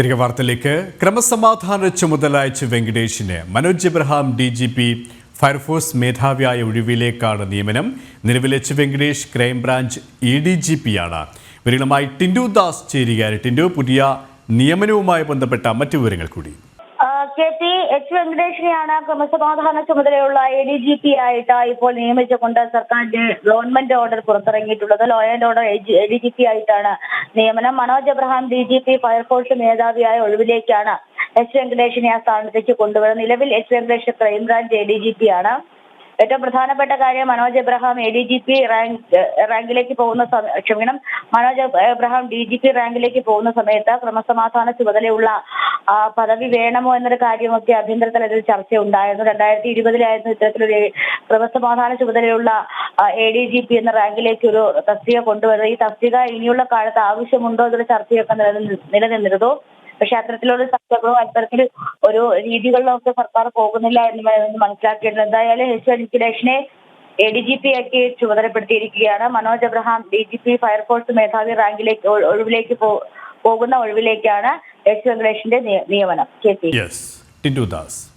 തിരികെ വാർത്തയിലേക്ക്. ക്രമസമാധാന ചുമതല അയച്ച വെങ്കടേഷിന് Manoj Abraham D G P fire force മേധാവിയായ ഒഴിവിലേക്കാണ് നിയമനം. നിലവിൽ H Venkatesh crime branch E D G പിയാണ് വിവരങ്ങളുമായി ടിൻഡു ദാസ് ചേരുകയാണ്. ടിൻഡു പുതിയ നിയമനവുമായി ബന്ധപ്പെട്ട മറ്റു വിവരങ്ങൾ കൂടി. കെ പി എച്ച് വെങ്കടേഷിനെയാണ് ക്രമസമാധാന ചുമതലയുള്ള എ ഡി ജി പി ആയിട്ട് ഇപ്പോൾ നിയമിച്ചുകൊണ്ട് സർക്കാരിന്റെ government order പുറത്തിറങ്ങിയിട്ടുള്ളത്. Law and order A D G P ആയിട്ടാണ് നിയമനം. Manoj Abraham D G P fire force മേധാവിയായ ഒഴിവിലേക്കാണ് എച്ച് വെങ്കടേഷിനെ ആ സ്ഥാനത്തേക്ക് കൊണ്ടുവരുന്നത്. നിലവിൽ H Venkatesh crime branch A D G P ആണ്. ഏറ്റവും പ്രധാനപ്പെട്ട കാര്യം Manoj Abraham A D G P rank റാങ്കിലേക്ക് പോകുന്ന ക്ഷമിക്കണം. Manoj Abraham D G P റാങ്കിലേക്ക് പോകുന്ന സമയത്ത് ക്രമസമാധാന ചുമതലയുള്ള പദവി വേണമോ എന്നൊരു കാര്യമൊക്കെ ആഭ്യന്തര തലത്തിൽ ചർച്ച ഉണ്ടായിരുന്നു രണ്ടായിരത്തി ഇരുപതിലായിരുന്നു ഇത്തരത്തിലൊരു ക്രമസമാധാന ചുമതലയുള്ള എ ഡി ജി പി എന്ന റാങ്കിലേക്ക് ഒരു തസ്തിക കൊണ്ടുവരുന്നത് ഈ തസ്തിക ഇനിയുള്ള കാലത്ത് ആവശ്യമുണ്ടോ എന്നൊരു ചർച്ചയൊക്കെ നിലനിന്ന് നിലനിന്നിരുന്നു. പക്ഷെ അത്തരത്തിലുള്ള ചർച്ചകളോ അത്തരത്തിൽ ഒരു രീതികളിലൊക്കെ സർക്കാർ പോകുന്നില്ല എന്ന് മ- എന്ന് മനസ്സിലാക്കിയിട്ടുണ്ട് എന്തായാലും എച്ച് വെങ്കടേഷിനെ എ ഡി ജി പി ആക്കി ചുമതലപ്പെടുത്തിയിരിക്കുകയാണ്. Manoj Abraham D G P fire force മേധാവി റാങ്കിലേക്ക് ഒഴിവിലേക്ക് പോകുന്ന ഒഴിവിലേക്കാണ് എച്ച് വെങ്കടേഷിന്റെ നിയമനം. കെ. ടിൻഡു ദാസ്.